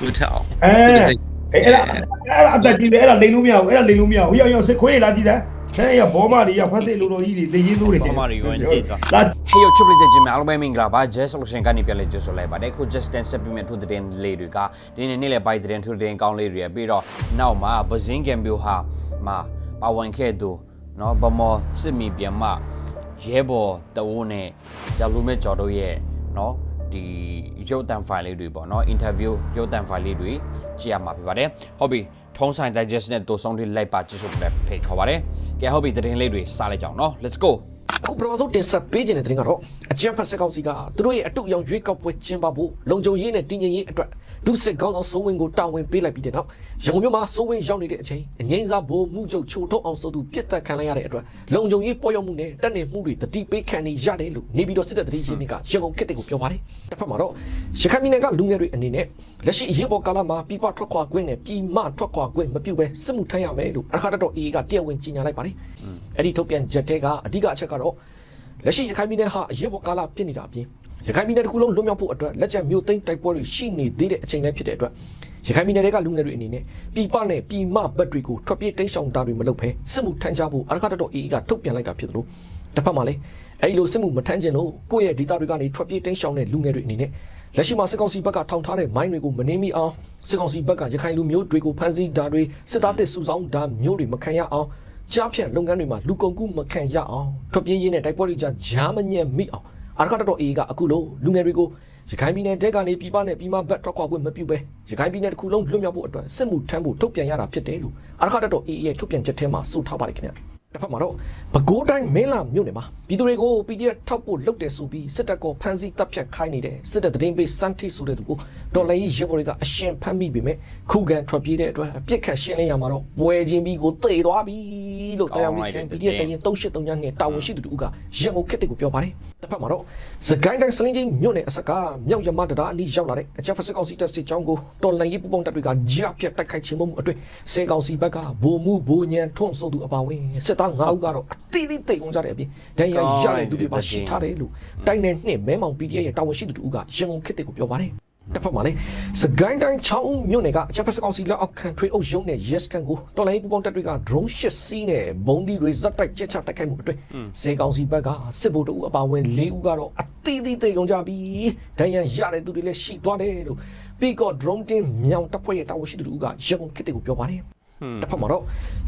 သူထက်အောင် အဲ သူစိတ် အဲ့အဲ့ဒါအဲ့ဒါအတက်ကြီးပဲအဲ့ဒါလိန်လို့မရဘူးအဲ့ဒါလိန်လို့မရဘူးရောက်ရောက်စစ်ခွေးလာကြည့်စမ်းဟဲ့ရဘောမတွေရဖတ်စစ်လိုလိုကြီးတွေတေးရင်သိုးတွေ ဘောမတွေဝင်ကြည့်သွား လာ Hey yo ချစ်ပရိသတ်ကြီးများအားလုံးပဲမင်္ဂလာပါ Jazz Solution ကနေပြန်လဲကြိုဆိုလိုက်ပါတယ်ခု Just Dance ဆက်ပြီးမဲ့ထုတဲ့လေးတွေကဒီနေ့နေ့လေပိုက်တဲ့ထုတဲ့ကောင်းလေးတွေရပြီးတော့နောက်မှာဘဇင်းကံပြိုဟာမှာပါဝင်ခဲ့သူเนาะဗမော်စစ်မီပြန်မရဲဘော်တဝိုးနဲ့ဇာလူမဲကျော်တို့ရဲ့เนาะ ဒီရုပ်သံ file လေးတွေပေါ့နော် interview ရုပ်သံ file လေးတွေကြည့်ရမှာဖြစ်ပါတယ်ဟုတ်ပြီထုံးဆိုင် digest နဲ့တို့ဆောင်တွေ live ပါကြည့်ရှုပြဖိတ်ခေါ်ပါတယ်ကဲဟုတ်ပြီသတင်းလေးတွေစလိုက်ကြအောင်နော် let's go အခုပထမဆုံးတင်ဆက်ပေးခြင်းတဲ့တင်ကတော့အကျန်းဖတ်စက်ကောက်စီကသူတို့ရဲ့အတုအယောင်ရွေးကောက်ပွဲကျင်းပဖို့လုံခြုံရေးနဲ့တည်ငြိမ်ရေးအတွက် ဒုစစ်ကောင်းဆောင်စိုးဝင်းကိုတာဝန်ပေးလိုက်ပြီးတဲ့နောက်ရန်ကုန်မြို့မှာစိုးဝင်းရောက်နေတဲ့အချိန်အငိမ့်စားဘိုးမှုချုပ်ချိုထုတ်အောင်ဆိုသူပြစ်တက်ခံလိုက်ရတဲ့အတွက်လုံခြုံရေးပေါ်ရောက်မှုနဲ့တက်နေမှုတွေတတိပေးခံနေရတယ်လို့နေပြီးတော့စစ်တပ်တတိရှင်တွေကရန်ကုန်ခေတ်တဲ့ကိုပြောပါတယ်တစ်ဖက်မှာတော့ရခိုင်ပြည်နယ်ကလူငယ်တွေအနေနဲ့လက်ရှိအရေးပေါ်ကာလမှာပြပထွက်ခွာခွင့်နဲ့ပြည်မထွက်ခွာခွင့်မပြုဘဲစစ်မှုထမ်းရမယ်လို့အခါတော်အေးကတရားဝင်ကြေညာလိုက်ပါတယ်အဲ့ဒီထုတ်ပြန်ချက်တွေကအဓိကအချက်ကတော့လက်ရှိရခိုင်ပြည်နယ်ဟာအရေးပေါ်ကာလဖြစ်နေတာအပြင် ရခိုင်ပြည်နယ်တစ်ခုလုံးလွတ်မြောက်ဖို့အတွက်လက်ကျန်မြို့သိမ်းတိုက်ပွဲတွေရှိနေသေးတဲ့အချိန်လည်းဖြစ်တဲ့အတွက်ရခိုင်ပြည်နယ်တွေကလူငယ်တွေအနေနဲ့ပြည်ပနဲ့ပြည်မဘက်တွေကိုထွက်ပြေးတိမ်းရှောင်တာတွေမလုပ်ဘဲစစ်မှုထမ်းကြဖို့အရခတ်တော်အေးကထုတ်ပြန်လိုက်တာဖြစ်သလိုတစ်ဖက်မှာလည်းအဲဒီလိုစစ်မှုမထမ်းခြင်းလို့ကိုယ့်ရဲ့ဒေတာတွေကနေထွက်ပြေးတိမ်းရှောင်တဲ့လူငယ်တွေအနေနဲ့လက်ရှိမှာစစ်ကောင်စီဘက်ကထောင်ထားတဲ့မိုင်းတွေကိုမနှင်းမိအောင်စစ်ကောင်စီဘက်ကရခိုင်လူမျိုးတွေကိုဖမ်းဆီးတာတွေစစ်သားတစ်စုဆောင်းတာမျိုးတွေမခံရအောင်ကြားဖြတ်လုပ်ငန်းတွေမှာလူကုန်ကူးမခံရအောင်ထွက်ပြေးရင်းနဲ့တိုက်ပွဲတွေကြားဂျာမညက်မိအောင် အာရခတ်တော်အေးကအခုလိုလူငယ်တွေကိုရခိုင်ပြည်နယ်တဲကနေပြည်ပနဲ့ပြည်မဘက်ထွက်ခွာခွင့်မပြုဘဲရခိုင်ပြည်နယ်တစ်ခုလုံးလွတ်မြောက်ဖို့အတွက်စစ်မှုထမ်းဖို့ထုတ်ပြန်ရတာဖြစ်တယ်လို့အာရခတ်တော်အေးရဲ့ထုတ်ပြန်ချက်ထဲမှာဆိုထားပါတယ်ခင်ဗျာ တစ်ဖက်မှာတော့ပဲခူးတိုင်းမင်းလာမြို့နယ်မှာပြည်သူတွေကို PDF ထောက်ဖို့လုပ်တယ်ဆိုပြီးစစ်တပ်ကဖမ်းဆီးတပ်ဖြတ်ခိုင်းနေတဲ့စစ်တပ်သတင်းပေးစန်းထိဆိုတဲ့သူကိုဒေါ်လာကြီးရဲဘော်တွေကအရှင်ဖမ်းမိပေမဲ့ခုခံထွက်ပြေးတဲ့အတွက်အပြစ်ခတ်ရှင်းလင်းရမှာတော့ပွဲချင်းပြီးကိုတေသွားပြီလို့တရားဝင်ခံ PDF တရင်383ညနဲ့တာဝန်ရှိသူတို့ကရန်ကုန်ခေတ်တဲ့ကိုပြောပါတယ်တစ်ဖက်မှာတော့စကိုင်းတိုင်းစလင်းချင်းမြို့နယ်အစကမြောက်ရမတရာအနီးရောက်လာတဲ့အကြမ်းဖက်စစ်ကောင်စီတပ်စစ်ကြောင်းကိုတော်လိုင်းရေးပူပေါင်းတပ်တွေကကြားဖြတ်တိုက်ခိုက်ခြင်းမှုအတွင်းစေကောင်စီဘက်ကဗိုလ်မှုဗိုလ်ညံထွန်းဆိုသူအပါဝင်စစ်သား9ဦးကတော့အသီးသီးတိတ်ကုန်ကြတဲ့အပြင်ဒဏ်ရာရတဲ့သူတွေပါရှိထားတယ်လို့တိုင်းနယ်နှစ်မဲမောင် PDF ရဲ့တာဝန်ရှိသူတို့ကရန်ကုန်ခေတ်တဲ့ကိုပြောပါတယ်တစ်ဖက်မှာလည်းစကိုင်းတိုင်းချောင်းဦးမြို့နယ်ကအချက်ဖက်စကောင်စီလက်အောက်ခံထွေအုပ်ရုံးနဲ့ yes ကန်ကိုတော်လိုင်းပူပေါင်းတပ်တွေက drone ရှစ်စီးနဲ့ဘုံဒီတွေဇက်တိုက်ကျက်ချတိုက်ခိုက်မှုအတွင်းစေကောင်စီဘက်ကစစ်ဗိုလ်တအူအပါဝင်၄ဦးကတော့အသီးသီးတိတ်ကုန်ကြပြီဒဏ်ရာရတဲ့သူတွေလည်းရှိသွားတယ်လို့ပြီးတော့ drone တင်မြောင်တပ်ဖွဲ့ရဲ့တာဝန်ရှိသူတို့ကရန်ကုန်ခေတ်တဲ့ကိုပြောပါတယ် တစ်ဖက်မှာတော့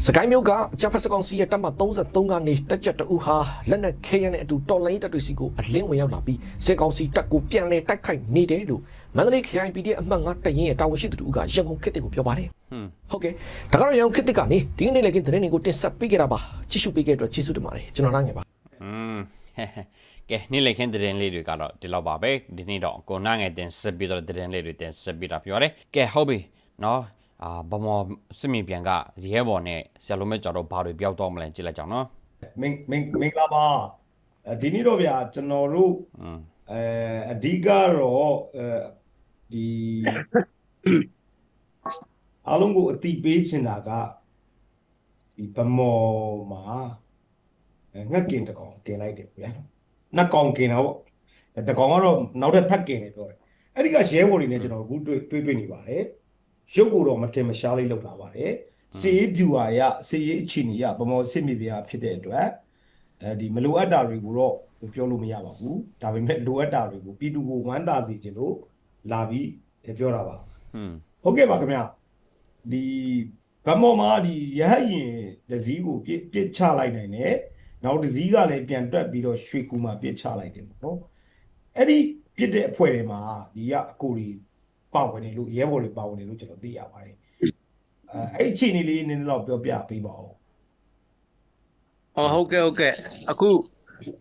စကိုင်းမျိုးကအကြမ်းဖက်စကောင်စီရဲ့တပ်မ33ကနေတက်ကြက်တူဟာလက်နက်ခဲယမ်းနဲ့အတူတော်လိုင်းတပ်တွေစီကိုအလင်းဝင်ရောက်လာပြီးစကောင်စီတပ်ကိုပြန်လဲတိုက်ခိုက်နေတယ်လို့မန္တလေး KIPD အမှတ်9တရင်ရဲ့တာဝန်ရှိသူတို့ကရန်ကုန်ခေတ်တဲ့ကိုပြောပါတယ်ဟွန်းဟုတ်ကဲ့ဒါကတော့ရန်ကုန်ခေတ်တဲ့ကနေဒီကနေ့လည်းကင်းသတင်းတွေကိုတင်ဆက်ပေးကြတာပါကြည့်ရှုပေးခဲ့တဲ့အတွက်ကျေးဇူးတင်ပါတယ်ကျွန်တော်နိုင်ငယ်ပါอืมကဲနေ့လည်ခင်းသတင်းလေးတွေကတော့ဒီလောက်ပါပဲဒီနေ့တော့ကိုနာငယ်တင်ဆက်ပြီးတော့သတင်းလေးတွေတင်ဆက်ပြီးတာပြောရတယ်ကဲဟုတ်ပြီနော် အာဗမော်စစ်မီပြန်ကရဲဘော်နဲ့ဆရာလုံးမဲကျော်တော့ဘာတွေပြောက်တော့မလဲကြည့်လိုက်ကြအောင်နော် မင်းမင်းမင်္ဂလာပါအဲဒီနေ့တော့ဗျာကျွန်တော်တို့ อืม အဲအဓိကတော့အဲဒီအားလုံးကိုအတိပေးချင်တာကဒီဗမော်မှာအဲငှက်ကင်တကောင်กินလိုက်တယ်ဗျာနှစ်ကောင်กินတာပေါ့အဲတကောင်ကတော့နောက်ထပ်ထပ်กินတယ်ပြောတယ်အဲ့ဒီကရဲဘော်တွေနဲ့ကျွန်တော်အခုတွေ့တွေ့တွေ့နေပါတယ် ရုပ်ကိုတော့မထင်မရှားလေးလောက်လာပါတယ်စီးဗျူဟာရစီးရေးအခြေအနေရဗမော်စစ်မြေပြားဖြစ်တဲ့အတွက်အဲဒီမလိုအပ်တာတွေကိုတော့ပြောလို့မရပါဘူးဒါပေမဲ့လိုအပ်တာတွေကိုပြည်သူကိုဝမ်းသာစေခြင်းလို့လာပြီးပြောတာပါอืมဟုတ်ကဲ့ပါခင်ဗျဒီဗမော်မှာဒီရဟတ်ရင်ဒစည်းကိုပြစ်ပြစ်ချလိုက်နိုင်တယ်နောက်ဒစည်းကလည်းပြန်တွက်ပြီးတော့ရွှေကူမှာပြစ်ချလိုက်တယ်ပေါ့နော်အဲ့ဒီပြစ်တဲ့အဖွဲ့တွေမှာဒီကအကိုတွေ ပါဝင်နေလို့ရဲဘော်တွေပါဝင်နေလို့ကျွန်တော်သိရပါတယ်အဲအဲ့အခြေအနေလေးနည်းနည်းတော့ပြောပြပေးပါဦးဟောဟုတ်ကဲ့ဟုတ်ကဲ့အခု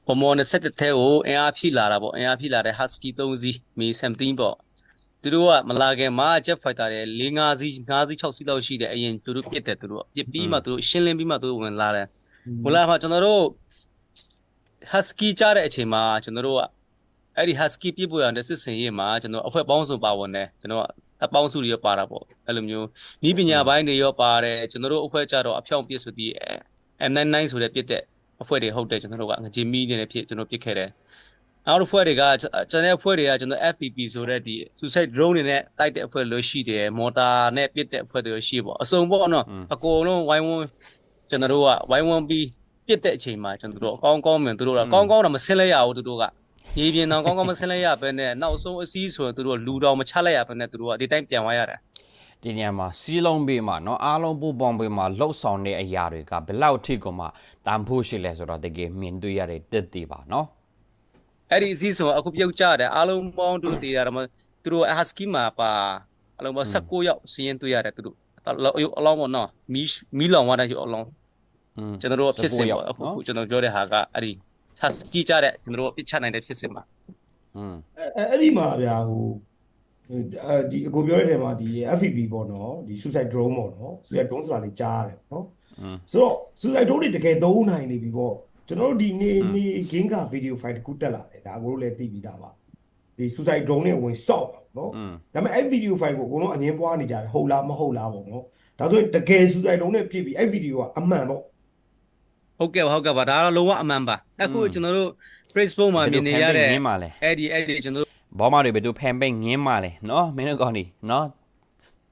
ဗမော်27ထဲကိုအင်အားဖြည့်လာတာပေါ့အင်အားဖြည့်လာတဲ့ Husky 3စီးမီ17ပေါ့သူတို့ကမလာခင်မှာ Jet Fighter တွေ4 5စီး5စီး6စီးလောက်ရှိတယ်အရင်သူတို့ပြစ်တယ်သူတို့ပြစ်ပြီးမှသူတို့ရှင်းလင်းပြီးမှသူတို့ဝင်လာတယ်ဝင်လာမှကျွန်တော်တို့ Husky ကြားတဲ့အချိန်မှာကျွန်တော်တို့က အဲ့ဒီ Husky ပြစ်ပေါ်ရတဲ့စစ်စင်ရေးမှာကျွန်တော်အဖွဲ့ပေါင်းစုံပါဝင်တယ်ကျွန်တော်ကအပေါင်းစုတွေရောပါတာပေါ့အဲ့လိုမျိုးဤပညာပိုင်းတွေရောပါတယ်ကျွန်တော်တို့အဖွဲ့ကြတော့အဖြောင့်ပြစ်ဆိုပြီး M99 ဆိုတဲ့ပြစ်တဲ့အဖွဲ့တွေဟုတ်တယ်ကျွန်တော်တို့ကငကြင်မီနေနဲ့ဖြစ်ကျွန်တော်ပြစ်ခဲ့တယ်နောက်တစ်ဖွဲ့တွေကကျွန်တော်အဖွဲ့တွေကကျွန်တော် FPP ဆိုတဲ့ဒီ suicide drone တွေနဲ့တိုက်တဲ့အဖွဲ့လို့ရှိတယ်မော်တာနဲ့ပစ်တဲ့အဖွဲ့တွေလို့ရှိပေါ့အစုံပေါ့နော်အကုန်လုံးဝိုင်းဝန်းကျွန်တော်တို့ကဝိုင်းဝန်းပြီးပစ်တဲ့အချိန်မှာကျွန်တော်တို့အကောင်းကောင်းမှန်သူတို့ကကောင်းကောင်းတော့မဆင်းလဲရဘူးသူတို့က ရေပြင်တော့ကောင်းကောင်းမဆင်းလဲရဘဲနဲ့နောက်ဆုံးအစည်းဆိုရင်သူတို့လူတော်မချလိုက်ရဘဲနဲ့သူတို့ကဒီတိုင်းပြန်သွားရတယ် ဒီနေရာမှာစီးလုံးပေးမှာเนาะအားလုံးပူပေါင်းပေးမှာလှုပ်ဆောင်တဲ့အရာတွေကဘယ်လောက်ထိကိုမှတန်ဖို့ရှိလဲဆိုတော့တကယ်မြင်တွေ့ရတဲ့တက်တည်ပါเนาะ အဲ့ဒီအစည်းဆိုအခုပြုတ်ကြတယ်အားလုံးပေါင်းတို့တည်တာတော့သူတို့ husky မှာပါအလုံးပေါင်း16ယောက်စီးရင်တွေ့ရတယ်သူတို့အလောင်းပေါ့နော်မီးမီးလောင်သွားတဲ့အလောင်း อืม ကျွန်တော်တို့ဖြစ်စဉ်ပေါ့အခု နော် ကျွန်တော်ပြောတဲ့ဟာကအဲ့ဒီ ချကြည့်ကြတဲ့ကျွန်တော်တို့အပြစ်ချနိုင်တဲ့ဖြစ်စဉ်ပါอืมအဲ့အဲ့ဒီမှာဗျာဟိုဒီအကိုပြောတဲ့နေရာမှာဒီ FPV ပေါ့နော်ဒီ suicide drone ပေါ့နော် suicide drone ဆိုတာလေးကြားရတယ်နော်ဆိုတော့ suicide drone တွေတကယ်သုံးနိုင်နေပြီပေါ့ကျွန်တော်တို့ဒီနေ့နေ့ဂင်းကဗီဒီယိုဖိုင်တစ်ခုတက်လာတယ်ဒါကိုလည်းသိပြီးသားပါဒီ suicide drone နဲ့ဝင်ဆော့ပါနော်ဒါပေမဲ့အဲ့ဗီဒီယိုဖိုင်ကိုအကုန်လုံးအငင်းပွားနေကြတယ်ဟုတ်လားမဟုတ်လားပေါ့နော်ဒါဆိုရင်တကယ် suicide drone နဲ့ပြစ်ပြီးအဲ့ဗီဒီယိုကအမှန်ပေါ့ ဟုတ်ကဲ့ပါဟုတ်ကဲ့ပါဒါတော့လုံးဝအမှန်ပါအခုကျွန်တော်တို့ Facebook မှာမြင်နေရတဲ့ ငင်းပါလေ အဲ့ဒီအဲ့ဒီကျွန်တော်တို့ ဘောမတွေဘယ်သူဖန်ပိတ်ငင်းပါလေเนาะမင်းတို့ကောင်းဒီเนาะ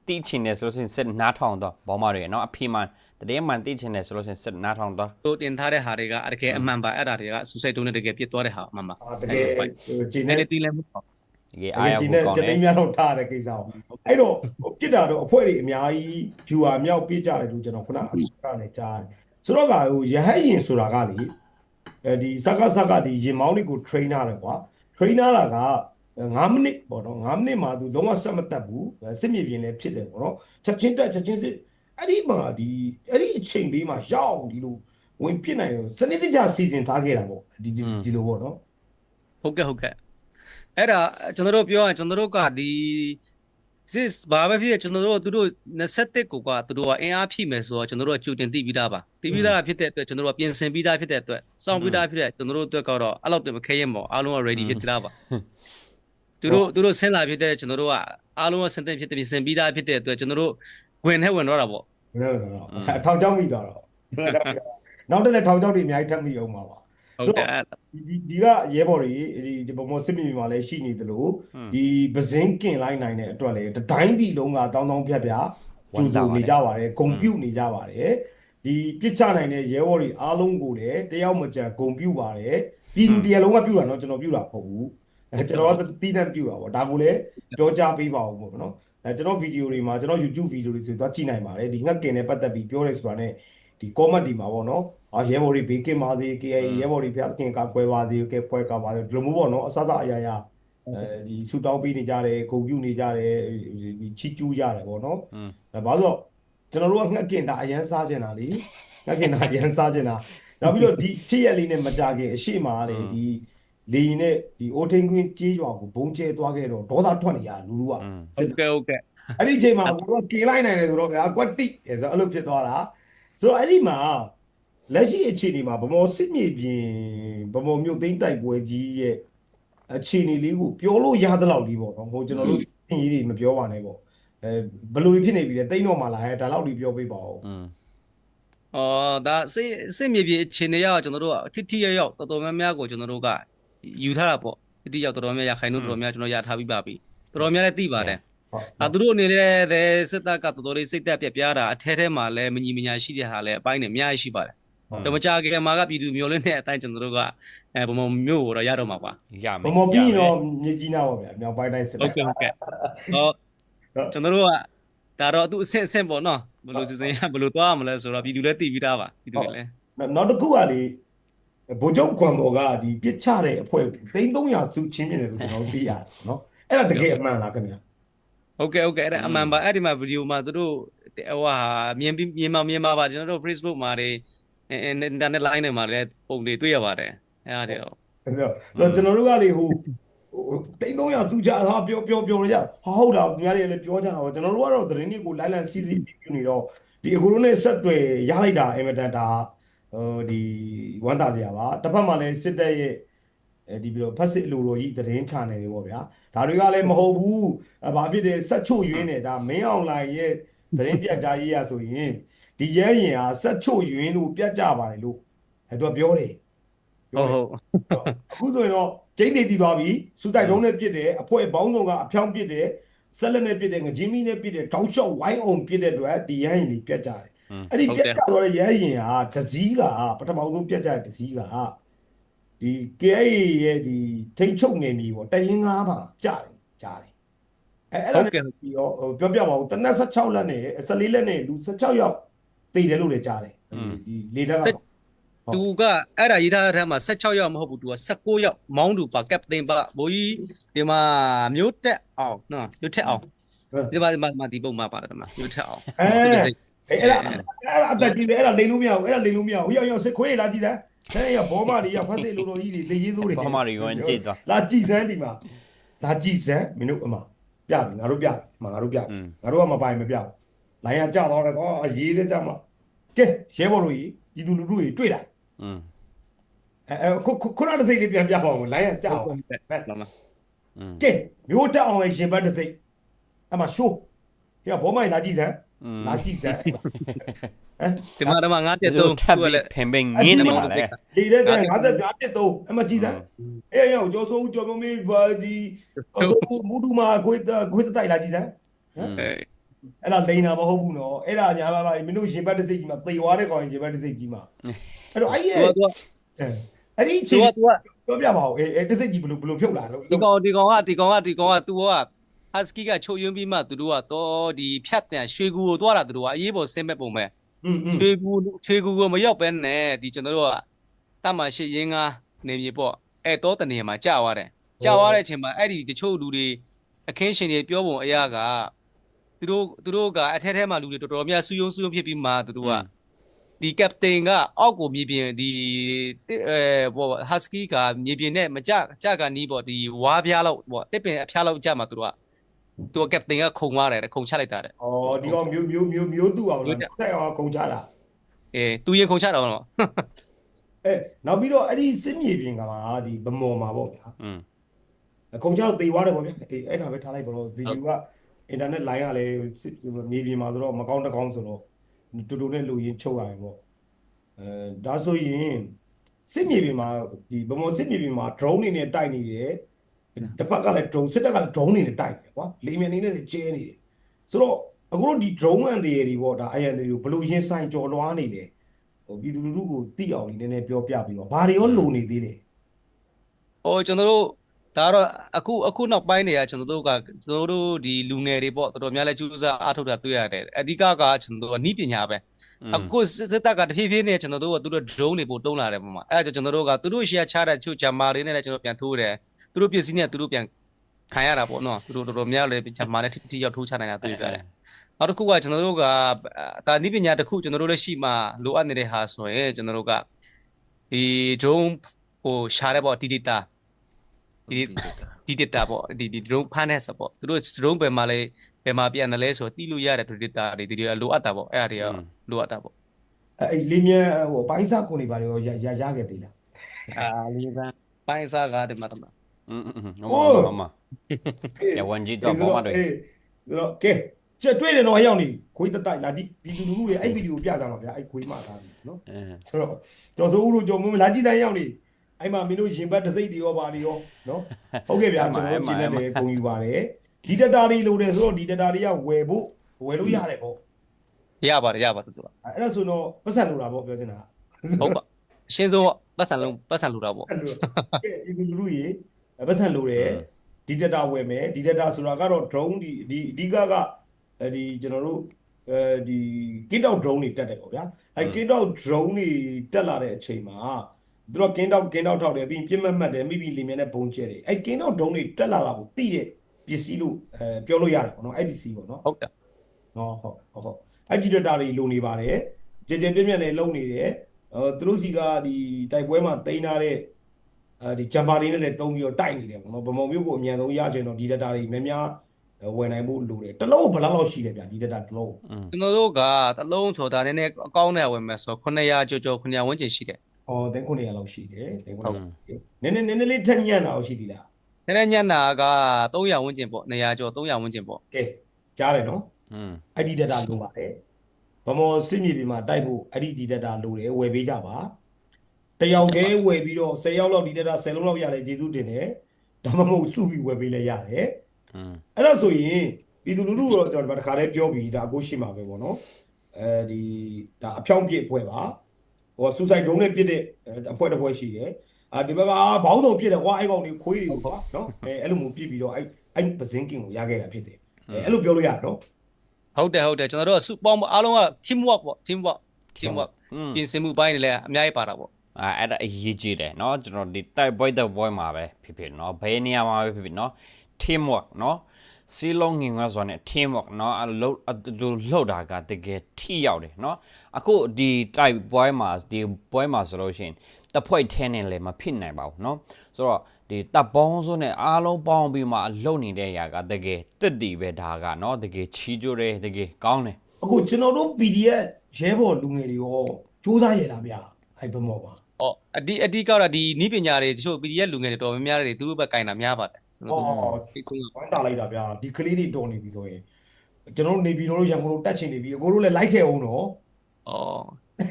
တီးချင်တယ်ဆိုလို့ရှိရင်စစ်နားထောင်တော့ဘောမတွေเนาะအဖေမှန်တကယ်မှန်တီးချင်တယ်ဆိုလို့ရှိရင်စစ်နားထောင်တော့ တို့တင်ထားတဲ့ဟာတွေကတကယ်အမှန်ပါအဲ့ဒါတွေက suicide တုံးနဲ့တကယ်ပြစ်သွားတဲ့ဟာအမှန်ပါ အာတကယ်ဟိုဂျင်း အဲ့ နဲ့ ဒီတီးလဲမဟုတ်ပါ တကယ်အားရ ဂျင်း ဖို့ နဲ့ ကောင်း ဂျ တ င်း ယ် များတော့ထားတဲ့ကိစ္စကိုအဲ့တော့ဟိုပြစ်တာတော့အဖွဲ့တွေအများကြီး viewer မြောက်ပြစ်ကြတယ်လို့ကျွန်တော်ခုနကခဏနဲ့ကြားတယ် ဆိုတော့ကဟိုရဟတ်ရင်ဆိုတာကလေအဲဒီစကားစကားဒီရင်မောင်းတွေကို train ရတယ်ကွာ train တာက9မိနစ်ပေါ့နော်9မိနစ်မှာသူလုံးဝဆက်မတက်ဘူးစစ်မြေပြင်လည်းဖြစ်တယ်ပေါ့နော်ချက်ချင်းတက်ချက်ချင်းစစ်အဲ့ဒီမှာဒီအဲ့ဒီအချိန်လေးမှာရောက်ဒီလိုဝင်ပြစ်နိုင်တယ်စနစ်တကျစီစဉ်ထားခဲ့တာပေါ့ဒီဒီဒီလိုပေါ့နော်ဟုတ်ကဲ့ဟုတ်ကဲ့အဲ့ဒါကျွန်တော်တို့ပြောရင်ကျွန်တော်တို့ကဒီ this ဘာပဲဖြစ်ဖြစ်ကျွန်တော်တို့သူတို့27ကိုကသူတို့ကအင်အားဖြည့်မယ်ဆိုတော့ကျွန်တော်တို့ကကြိုတင်သိပြီးသားပါသိပြီးသားဖြစ်တဲ့အတွက်ကျွန်တော်တို့ကပြင်ဆင်ပြီးသားဖြစ်တဲ့အတွက်စောင့်ပြီးသားဖြစ်တဲ့ကျွန်တော်တို့အတွက်ကတော့အဲ့လောက်တည်းမခဲရင်ပေါ့အားလုံးက ready ဖြစ်ပြီးသားပါသူတို့သူတို့ဆင်းလာဖြစ်တဲ့ကျွန်တော်တို့ကအားလုံးကစင်တဲ့ဖြစ်တဲ့ပြင်ဆင်ပြီးသားဖြစ်တဲ့အတွက်ကျွန်တော်တို့ဝင်နဲ့ဝင်တော့တာပေါ့ဟုတ်တယ်တော့ထောင်ချောက်မိသွားတော့နောက်တစ်လည်းထောင်ချောက်တွေအများကြီးထပ်မိအောင်ပါပါ ဟုတ်တယ်ဒီဒီကရဲဘော်တွေဒီဒီဘုံစစ်မြေမှာလည်းရှိနေသလိုဒီပဇင်းကင်လိုက်နိုင်တဲ့အတွက်လည်းတိုင်းပြည်လုံးကတောင်းတောင်းဖြတ်ဖြတ်ကျူကျူနေကြပါတယ်ဂုံပြုတ်နေကြပါတယ်ဒီပြစ်ချနိုင်တဲ့ရဲဘော်တွေအားလုံးကိုလည်းတယောက်မကြံဂုံပြုတ်ပါတယ်ပြည်သူတရားလုံးကပြုတ်တာနော်ကျွန်တော်ပြုတ်တာမဟုတ်ဘူးကျွန်တော်ကတီးတန့်ပြုတ်တာပေါ့ဒါကိုလည်းပြောကြားပေးပါဦးပေါ့နော်အဲကျွန်တော်ဗီဒီယိုတွေမှာကျွန်တော် YouTube ဗီဒီယိုတွေဆိုတော့ကြည့်နိုင်ပါတယ်ဒီငှက်ကင်နဲ့ပတ်သက်ပြီးပြောရဲဆိုတာ ਨੇ ဒီ comment ဒီမှာပေါ့နော်အာရဲဘော်တွေဘေးကင်းပါစေ KAI ရဲဘော်တွေဖျားခင်ကကွဲပါစေကဲပွဲကပါစေဒီလိုမျိုးပေါ့နော်အစစအရာရာအဲဒီဆူတောင်းပေးနေကြတယ်ဂုံပြုနေကြတယ်ဒီချီကျူးကြတယ်ပေါ့နော်အဲဘာလို့ကျွန်တော်တို့ကငှက်ကင်တာအရန်စားကျင်တာလေငှက်ကင်တာအရန်စားကျင်တာနောက်ပြီးတော့ဒီဖြစ်ရလေးနဲ့မကြခင်အရှိမအားတယ်ဒီလေရင်နဲ့ဒီအိုထိန်ခွင်းကြေးရွာကိုဘုံကျဲသွားခဲ့တော့ဒေါသထွက်နေရလူလူကဟုတ်ကဲ့ဟုတ်ကဲ့အဲ့ဒီချိန်မှာဘုရောကေလိုက်နိုင်တယ်ဆိုတော့ဗျာကွက်တိဆိုအဲ့လိုဖြစ်သွားတာ ဆိုတော့အဲ့ဒီမှာလက်ရှိအခြေအနေမှာဗမော်စစ်မြေပြင်ဗမော်မြို့သိမ်းတိုက်ပွဲကြီးရဲ့အခြေအနေလေးကိုပြောလို့ရသလောက်လေးပေါ့နော်ဟိုကျွန်တော်တို့စင်ကြီးတွေမပြောပါနဲ့ပေါ့အဲဘယ်လိုဖြစ်နေပြီလဲတိမ်းတော့မှလာဟဲ့ဒါလောက်ဒီပြောပေးပါဦးอืมအော်ဒါစိတ်စိတ်မြေပြင်အခြေအနေရောက်ကျွန်တော်တို့ကထိထိရောက်ရောက်တော်တော်များများကိုကျွန်တော်တို့ကယူထားတာပေါ့ထိထိရောက်တော်တော်များများခိုင်နှုန်းတော်တော်များကျွန်တော်ရထားပြီးပါပြီတော်တော်များလည်းသိပါတယ်ဟုတ် အဲသူတို့အနေနဲ့တဲ့စစ်တပ်ကတော်တော်လေးစိတ်သက်ပြက်ပြားတာအထဲထဲမှာလည်းမညီမညာရှိတဲ့ဟာလည်းအပိုင်းနဲ့အများကြီးရှိပါတယ်။တော့မကြခင်မှာကပြည်သူမျိုးလင်းတဲ့အတိုင်းကျွန်တော်တို့ကအဲဘုံဘုံမျိုးကိုတော့ရတော့မှာပါရမယ်ဗမော်ပြီးရင်ရမယ်တော့မြေကြီးနာပါဗျာမြောက်ပိုင်းတိုင်းစစ်။ဟုတ်ကဲ့ဟုတ်ကဲ့။ဟောကျွန်တော်တို့ကဒါတော့သူအဆင့်အဆင့်ပေါ့နော်ဘယ်လိုစီစဉ်ရဘယ်လိုသွားရမလဲဆိုတော့ပြည်သူလည်းသိပြီးသားပါပြည်သူတွေလည်းနောက်တစ်ခုကလေဗိုလ်ချုပ်ခွန်ဘော်ကဒီပြစ်ချတဲ့အဖွဲ့သိန်း300စုချင်းပြနေတယ်လို့ကျွန်တော်သိရတယ်နော်အဲ့ဒါတကယ်အမှန်လားခင်ဗျာ ဟုတ်ကဲ့ဟုတ်ကဲ့အဲ့ဒါအမှန်ပါအဲ့ဒီမှာဗီဒီယိုမှာသူတို့ဟိုဟာမြင်ပြီးမြင်မှာမြင်မှာပါကျွန်တော်တို့ Facebook မှာတွေအင်တာနက် line တွေမှာလည်းပုံတွေတွေ့ရပါတယ်အဲ့ဒါတွေတော့ဆိုတော့ဆိုတော့ကျွန်တော်တို့ကလေဟိုဟိုတိန်း300စုကြတာပြောပြောပြောနေကြဟာဟုတ်တာသူများတွေလည်းပြောကြတာပေါ့ကျွန်တော်တို့ကတော့သတင်းတွေကိုလိုက်လံစီစီပြနေတော့ဒီအကူလုံးနဲ့ဆက်သွယ်ရလိုက်တာအင်မတန်ဒါဟိုဒီဝမ်းသာစရာပါတစ်ဖက်မှာလည်းစစ်တပ်ရဲ့ အဲဒီပြီးတော့ဖက်စစ်အလိုတော်ကြီးသတင်းချာနေတယ်ပေါ့ဗျာဒါတွေကလည်းမဟုတ်ဘူးအဘာဖြစ်တယ်ဆက်ချို့ယွင်းတယ်ဒါမင်းအောင်လိုင်ရဲ့သတင်းပြတ်ကြားရေးရဆိုရင်ဒီရဲရင်ဟာဆက်ချို့ယွင်းလို့ပြတ်ကြပါတယ်လို့အဲသူကပြောတယ်ဟုတ်ဟုတ်အခုဆိုရင်တော့ကျင်းနေတည်သွားပြီစူတိုက်တုံးနဲ့ပြစ်တယ်အဖွဲဘောင်းစုံကအဖြောင်းပြစ်တယ်ဆက်လက်နဲ့ပြစ်တယ်ငကြင်းမီနဲ့ပြစ်တယ်တောက်လျှောက်ဝိုင်းအောင်ပြစ်တဲ့အတွက်ဒီရဟရင်ကြီးပြတ်ကြတယ်အဲ့ဒီပြတ်ကြတော့ရဟရင်ဟာဒစည်းကပထမဆုံးပြတ်ကြတဲ့ဒစည်းက ဒီ KA ရဲ့ဒီထိန်ချုပ်နေပြီပေါ့တရင်ငါးပါကြားတယ်ကြားတယ်အဲအဲ့ဒါနဲ့ပြီးတော့ပြောပြပါဦးတနက်16လက်နဲ့14လက်နဲ့လူ16ယောက်တည်တယ်လို့လည်းကြားတယ်ဒီလေတက်ကသူကအဲ့ဒါရေးထားတဲ့ထဲမှာ16ယောက်မဟုတ်ဘူးသူက16ယောက်မောင်းသူပါကပတိန်ပါဘိုးကြီးဒီမှာမျိုးတက်အောင်နော်မျိုးတက်အောင်ဒီမှာဒီမှာဒီပုံမှာပါတယ်ဒီမှာမျိုးတက်အောင်အဲသူတစ်စိတ်အဲ့ဒါအဲ့ဒါအသက်ကြီးပဲအဲ့ဒါလိန်လို့မရဘူးအဲ့ဒါလိန်လို့မရဘူးရောက်ရောက်စစ်ခွေးလာကြည့်စမ်း ဟဲ့ရဘောမတွေကဖက်စစ်လူတော်ကြီးတွေလေရေးသိုးတွေဘောမတွေဝင်ကြည့်သွားလာကြည်စမ်းဒီမှာလာကြည်စမ်းမင်းတို့အမပြပြီငါတို့ပြမငါတို့ပြငါတို့ကမပိုင်မပြလိုင်းရကြတော့တော့အရေးတဲ့ကြမှာကဲရဲဘော်တို့ကြီးဒီလူလူတို့ကြီးတွေ့လာอืมအဲခုခုနတစ်စိတ်လေးပြန်ပြပါအောင်လိုင်းရကြအောင်ဟဲ့လာမကဲမျိုးတက်အောင်ရဲ့ရင်ဘတ်တစ်စိတ်အမရှိုးရဘောမိုင်လာကြည့်စမ်း อืมလာကြည့်စမ်းဒီမှာဒီမှာငါတက်သူသုံးထပ်သူကပြီးလည်းဖင်ပင်ငင်းနေမှာလေလေတဲ့တဲ့55တက်သုံးအမကြည့်စမ်းအေးရောကျော်စိုးကျော်မမေးဘာဒီကျော်စိုးမူဒူမာခွေးခွေးတိုက်လာကြည့်စမ်းအဲအဲ့ဒါလိန်တာမဟုတ်ဘူးနော်အဲ့ဒါညာပါပါမင်းတို့ရင်ဘတ်တစ်စိတ်ကြီးမှာသေသွားတဲ့ကောင်ရင်ဘတ်တစ်စိတ်ကြီးမှာအဲ့တော့အဲ့ရဲ့သူကသူကအဲ့ဒီအသူချိန်ကသူကပြောပြပါဦးအေးအဲ့တစ်စိတ်ကြီးဘယ်လိုဘယ်လိုဖြုတ်လာလို့ဒီကောင်ဒီကောင်ကဒီကောင်ကဒီကောင်ကသူက ဟတ်စကီကချုပ်ယွင်းပြီးမှသူတို့ကတော့ဒီဖြတ်တန်ရွှေကူကိုသွားတာသူတို့ကအရေးပေါ်ဆင်းမဲ့ပုံပဲရွှေကူရွှေကူကိုမရောက်ပဲနဲ့ဒီကျွန်တော်တို့ကတမရှိရင်းကားနေမြေပေါ့အဲ့တော့တနေရာမှာကြာသွားတယ်ကြာသွားတဲ့အချိန်မှာအဲ့ဒီတချို့လူတွေအခင်းရှင်တွေပြောပုံအရာကသူတို့သူတို့ကအထက်ထဲမှာလူတွေတော်တော်များစူးယုံစူးယုံဖြစ်ပြီးမှသူတို့ကဒီကပတိန်ကအောက်ကိုမြေပြင်ဒီအဲပေါ့ဟတ်စကီကမြေပြင်နဲ့မကြကြကနီးပေါ့ဒီဝါးပြားလောက်ပေါ့တစ်ပင်အဖျားလောက်ကြမှာသူတို့က သူကကပတိန်ကခုံသွားတယ်တဲ့ခုံချလိုက်တာတဲ့ဩဒီကောင်မျိုးမျိုးမျိုးမျိုးတူအောင်လားတက်အောင်ကုန်ကြတာအဲသူရင်ခုံချတော့နော်အဲနောက်ပြီးတော့အဲ့ဒီစစ်မြေပြင်ကမှာဒီဗမော်မှာပေါ့ဗျာอืมကုန်ကြတော့သေသွားတယ်ပေါ့ဗျာအေးအဲ့ဒါပဲထားလိုက်ပါတော့ဗီဒီယိုကအင်တာနက်လိုင်းကလည်းမြေပြင်မှာဆိုတော့မကောင်းတကောင်းဆိုတော့တူတူနဲ့လူရင်းချုပ်ရရင်ပေါ့အဲဒါဆိုရင်စစ်မြေပြင်မှာဒီဗမော်စစ်မြေပြင်မှာ drone နေနဲ့တိုက်နေတယ် တစ်ဖက်ကလည်း drone စစ်တပ်ကလည်း drone နေနဲ့တိုက်တယ်ကွာလေမြန်နေနဲ့လည်းကျဲနေတယ်ဆိုတော့အခုတို့ဒီ drone အန်တွေတွေပေါ့ဒါအရန်တွေကိုဘယ်လိုရင်ဆိုင်ကြော်လွှားနေလဲဟိုပြည်သူလူထုကိုသိအောင်လေးနည်းနည်းပြောပြပြီးတော့ဘာတွေရောလိုနေသေးလဲဟိုကျွန်တော်တို့ဒါကတော့အခုအခုနောက်ပိုင်းတွေကကျွန်တော်တို့ကကျွန်တော်တို့ဒီလူငယ်တွေပေါ့တော်တော်များလဲကျူးစားအားထုတ်တာတွေ့ရတယ်အဓိကကကျွန်တော်တို့ကနီးပညာပဲအခုစစ်တပ်ကတဖြည်းဖြည်းနဲ့ကျွန်တော်တို့ကသူတို့ drone တွေပို့တုံးလာတယ်ပုံမှာအဲ့ဒါကြောင့်ကျွန်တော်တို့ကသူတို့ရှေ့ချတဲ့ချို့ဂျမာတွေနဲ့လည်းကျွန်တော်ပြန်ထိုးတယ် သူတို့ပစ္စည်းနဲ့သူတို့ပြန်ခံရတာပေါ့နော်သူတို့တော်တော်များလည်းကျွန်မလည်းထိထိရောက်ထိုးချနိုင်တာတွေ့ရတယ်နောက်တစ်ခုကကျွန်တော်တို့ကတာနိပညာတစ်ခုကျွန်တော်တို့လည်းရှိမှလိုအပ်နေတဲ့ဟာဆိုရင်ကျွန်တော်တို့ကဒီ drone ဟိုရှာတဲ့ပေါ့ဒီ data ဒီဒီ data ပေါ့ဒီဒီ drone ဖမ်းတဲ့ဆိုပေါ့သူတို့ drone ဘယ်မှာလဲဘယ်မှာပြန်တယ်လဲဆိုတော့တီးလို့ရတဲ့ data တွေဒီလိုအပ်တာပေါ့အဲ့ဒါတွေလိုအပ်တာပေါ့အဲ့လေးမြန်ဟိုပိုင်းစားကုန်တွေဘာတွေရောရရခဲ့သေးလားအာလေးပန်းပိုင်းစားကဒီမှာတမလား ဟုတ်ပါပါရဝန်ကြီးတော့ဘာမှတွေအေးဆိုတော့ကဲချက်တွေ့တယ်တော့အရောက်နေခွေးတက်တိုက်လာကြည့်ပြည်သူလူထုရဲ့အဲ့ဗီဒီယိုပြသားမှာဗျာအဲ့ခွေးမသားပြီနော်အဲဆိုတော့ကျော်စိုးဦးတို့ကျော်မွေးလာကြည့်တိုင်းရောက်နေအဲ့မှာမင်းတို့ရင်ဘတ်တစ်စိတ်တွေရောပါတွေရောနော်ဟုတ်ကဲ့ဗျာကျွန်တော်တို့ကြည့်နေတယ်ဂုံယူပါတယ်ဒီတတာတွေလိုတယ်ဆိုတော့ဒီတတာတွေကဝယ်ဖို့ဝယ်လို့ရတယ်ပေါ့ရပါတယ်ရပါတယ်သူကအဲ့ဒါဆိုတော့ပတ်စံလိုတာပေါ့ပြောချင်တာဟုတ်ပါအရှင်းဆုံးပတ်စံလုံးပတ်စံလိုတာပေါ့အဲ့လိုကဲဒီလူလူကြီး ပတ်စံလိုတယ်ဒီ data ဝယ်မယ်ဒီ data ဆိုတာကတော့ drone ဒီဒီအဓိကကအဲဒီကျွန်တော်တို့အဲဒီ kit out drone တွေတက်တယ်ပေါ့ဗျာအဲ kit out drone တွေတက်လာတဲ့အချိန်မှာသူတို့ kit out kit out ထောက်တယ်ပြီးရင်ပြစ်မှတ်မှတ်တယ်မိပြီးလီမြန်နဲ့ပုံကျဲတယ်အဲ kit out drone တွေတက်လာတာကိုသိတဲ့ပစ္စည်းလို့အဲပြောလို့ရတယ်ပေါ့နော်အဲ့ပစ္စည်းပေါ့နော်ဟုတ်တယ်ဟောဟုတ်ဟုတ်ဟုတ်အဲ့ဒီ data တွေလိုနေပါတယ်ကြည်ကြည်ပြည့်ပြည့်နဲ့လုံနေတယ်အဲသူတို့စီကဒီတိုက်ပွဲမှာတိန်းထားတဲ့ အဲဒီဂျမ်ပါလေးနဲ့လည်းတုံးပြီးတော့တိုက်နေတယ်ပေါ့နော်ဗမုံမျိုးကိုအမြန်ဆုံးရချင်တော့ဒီ data တွေများများဝယ်နိုင်ဖို့လိုတယ်တလုံးဘယ်လောက်လောက်ရှိလဲဗျာဒီ data တလုံးကျွန်တော်တို့ကတလုံးဆိုတာနည်းနည်းအကောင့်နဲ့ဝယ်မယ်ဆို900ကျော်ကျော်900ဝန်းကျင်ရှိတယ်ဟောတန်900လောက်ရှိတယ်တန်900နည်းနည်းနည်းနည်းလေးထက်ညံ့တာအောင်ရှိသေးလားနည်းနည်းညံ့တာက300ဝန်းကျင်ပေါ့900ကျော်300ဝန်းကျင်ပေါ့ကဲကြားတယ်နော်อืมအဲ့ဒီ data လိုပါတယ်ဗမောစစ်မြေပြင်မှာတိုက်ဖို့အဲ့ဒီ data လိုတယ်ဝယ်ပေးကြပါ တယောက်တည်းဝယ်ပြီးတော့10ယောက်လောက်ဒီတက်တာ10လုံးလောက်ရတယ်ကျေးဇူးတင်တယ်ဒါမှမဟုတ်စုပြီးဝယ်ပေးလဲရတယ်อืมအဲ့တော့ဆိုရင်ပြည်သူလူထုတော့ကျွန်တော်ဒီမှာတစ်ခါတည်းပြောပြီးဒါအကိုရှိမှာပဲပေါ့နော်အဲဒီဒါအဖြောင်းပြစ်ပွဲပါဟိုဆူဆိုက်ဒုံးနဲ့ပြစ်တဲ့အဖွဲတစ်ဖွဲရှိတယ်အာဒီဘက်ကဘောင်းဆောင်ပြစ်တယ်ကွာအဲ့ကောင်တွေခွေးတွေကွာနော်အဲအဲ့လိုမျိုးပြစ်ပြီးတော့အဲ့အဲ့ပဇင်းကင်ကိုရခဲ့တာဖြစ်တယ်အဲအဲ့လိုပြောလို့ရတော့ဟုတ်တယ်ဟုတ်တယ်ကျွန်တော်တို့ကစုပေါင်းအားလုံးက team work ပေါ့ team work team work ပြင်ဆင်မှုပိုင်းတွေလည်းအများကြီးပါတာပေါ့ အဲအဲ့ဒါအရေးကြီးတယ်เนาะကျွန်တော်ဒီ type boy the boy မှာပဲဖြစ်ဖြစ်เนาะဘယ်နေရာမှာပဲဖြစ်ဖြစ်เนาะ team work เนาะစီလုံးငင်ငါဆိုတဲ့ team work เนาะအလုပ်အတူလှုပ်တာကတကယ်ထိရောက်တယ်เนาะအခုဒီ type boy မှာဒီ boy မှာဆိုလို့ရှိရင်တဖွဲ့ထဲနဲ့လည်းမဖြစ်နိုင်ပါဘူးเนาะဆိုတော့ဒီတပ်ပေါင်းစုံနဲ့အားလုံးပေါင်းပြီးမှအလုပ်နေတဲ့ຢာကတကယ်တက်တည်ပဲဒါကเนาะတကယ်ချီးကျိုးတယ်တကယ်ကောင်းတယ် အခုကျွန်တော်တို့ PDF ရဲဘော်လူငယ်တွေရောစူးစမ်းရလားဗျအဲ့ဘက်မော်ပါ ။ အော်အဒီအဒီကတော့ဒီနီးပညာတွေတချို့ PDF လူငယ်တွေတော်များများတွေသူတို့ဘက်ကင်တာများပါတယ်။အော်ဒီကုန်းကဝမ်းတာလိုက်တာဗျာဒီကလေးတွေတော်နေပြီဆိုရင်ကျွန်တော်တို့နေပြည်တော်တို့ရန်ကုန်တို့တက်ချင်နေပြီအကိုတို့လည်းလိုက်ခဲ့အောင်နော်အော်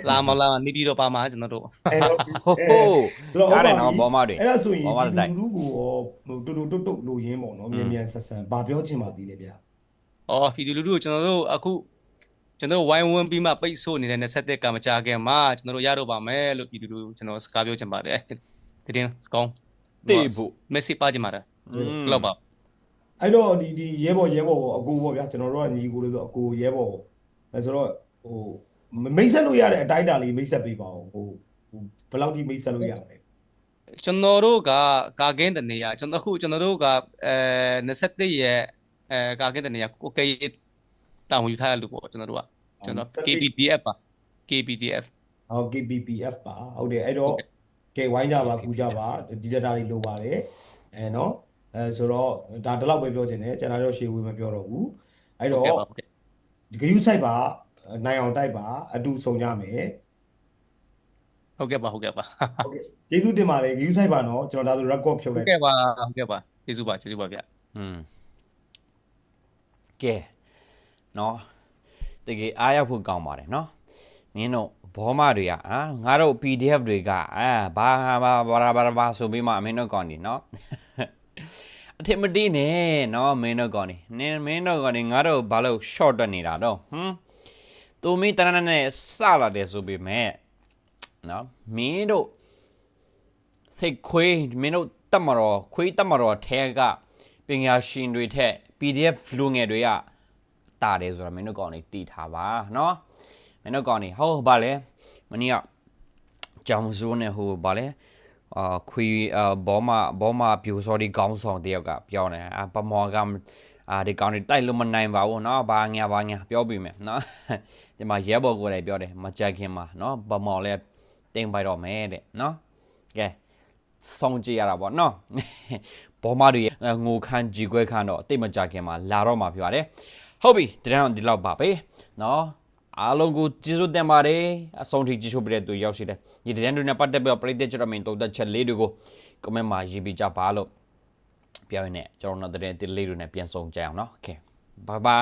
လာမလာနေပြီးတော့ပါမှာကျွန်တော်တို့အဲတော့ဟိုဟိုဆိုတော့ကြားတယ်ဟုတ်ပါပြီနော်ဘောမတွေအဲ့ဒါဆိုရင်ဘောမဒီတိုက်လူလူကိုရောဟိုတူတူတုတ်တုတ်လိုရင်းပေါ့နော်မြန်မြန်ဆက်ဆန်ဘာပြောချင်ပါသေးလဲဗျာအော်ဖီဒီလူလူကိုကျွန်တော်တို့အခု ကျွန်တော်တို့ဝိုင်းဝန်းပြီးမှပိတ်ဆို့နေတဲ့27ကမကြခင်မှာကျွန်တော်တို့ရတော့ပါမယ်လို့ဖီဒီလူကျွန်တော်စကားပြောချင်ပါတယ်။တည်င်းကောင်းတေးဖို့ message ပါချင်ပါတယ်อืม။လောက်ပါအဲ့တော့ဒီဒီရဲဘော်ရဲဘော်အကိုပေါ့ဗျာကျွန်တော်တို့ကညီကိုလို့ဆိုအကိုရဲဘော်အဲဆိုတော့ဟိုမိတ်ဆက်လို့ရတဲ့အတိုင်းအတာလေးမိတ်ဆက်ပေးပါဦးဟိုဟိုဘယ်လောက်ထိမိတ်ဆက်လို့ရမလဲကျွန်တော်တို့ကကာကင်းတနေရကျွန်တော်အခုကျွန်တော်တို့ကအဲ27ရဲ့အဲကာကင်းတနေရကိုကေ တောင်းယူထားရလို့ပေါ့ကျွန်တော်တို့ကကျွန်တော် KPDF ပါ KPDF ဟော KBPF ပါဟုတ်တယ်အဲ့တော့ကဲဝိုင်းကြပါကူကြပါဒီ data တွေလိုပါတယ်အဲနော်အဲဆိုတော့ဒါဒီလောက်ပဲပြောချင်တယ်ကျွန်တော်တို့ရှေ့ဝေးမပြောတော့ဘူးအဲ့ဟုတ်တော့ကဲ့ပါဟုတ်ကဲ့ဒီဂယူးဆိုင်ပါနိုင်အောင်တိုက်ပါအတူဆုံကြမယ်ဟုတ်ကဲ့ပါဟုတ်ကဲ့ပါဟုတ်ကဲ့ကျေးဇူးတင်ပါတယ်ဂယူးဆိုင်ပါနော်ကျွန်တော်ဒါဆို record ဖြုတ်ဟုလိုတ်က်ကဲ့ပါဟုတ်ကဲ့ပါကျေးဇူးပါကျေးဇူးပါဗျอืมကဲ နော်တကယ်အားရဖို့ကောင်းပါတယ်နော်နင်းတို့ဘောမတွေကအာငါတို့ PDF တွေကအာဘာဘာဘာဘာဘာဆိုပြီးမှမင်းတို့ကောင်းနေနော်အထင်မတီးနဲ့နော်မင်းတို့ကောင်းနေနင်းမင်းတို့ကောင်းနေငါတို့ဘာလို့ short တက်နေတာတော့ဟမ်သူမင်းတရနနဲ့စလာတယ်ဆိုပြီးမဲ့နော်မင်းတို့စိတ်ခွေးမင်းတို့တက်မတော်ခွေးတက်မတော်ထဲကပညာရှင်တွေထက် PDF လူငယ်တွေက တာတယ်ဆိုတော့မင်းတို့ကောင်နေတီးထားပါเนาะမင်းတို့ကောင်နေဟောဗာလဲမနေ့ကကြောင်စိုးနဲ့ဟိုဗာလဲအာခွေးအာဘောမဘောမပြူစော်ဒီကောင်းဆောင်တယောက်ကပြောနေအာပမောကအာဒီကောင်နေတိုက်လို့မနိုင်ပါဘူးเนาะဘာညာဘာညာပြောပြီးမယ်เนาะဒီမှာရဲဘော်ကိုလည်းပြောတယ်မကြိုက်ခင်မှာเนาะပမောလည်းတင်ပိုက်တော့မယ်တဲ့เนาะကဲ ဆုံးကြည့်ရတာပေါ့နော်ဘောမတွေရဲ့ငိုခန်းကြီးခွဲခန်းတော့အတိတ်မကြခင်မှာလာတော့မှာဖြစ်ပါတယ် ဟုတ်ပြီတရန်ဒီလောက်ပါပဲနော်အားလုံးကိုကျေးဇူးတင်ပါတယ်အဆုံးထိကြည့်ရှုပေးတဲ့သူရောက်ရှိတယ်ဒီတရန်တွေနဲ့ပတ်သက်ပြီးပရိသတ်ကြရမင်းတုံသက်ချက်လေးတွေကို comment မှာရေးပေးကြပါလို့ပြောရင်းနဲ့ကျွန်တော်တို့တရန်ဒီလေးတွေနဲ့ပြန်ဆောင်ကြအောင်နော် okay bye bye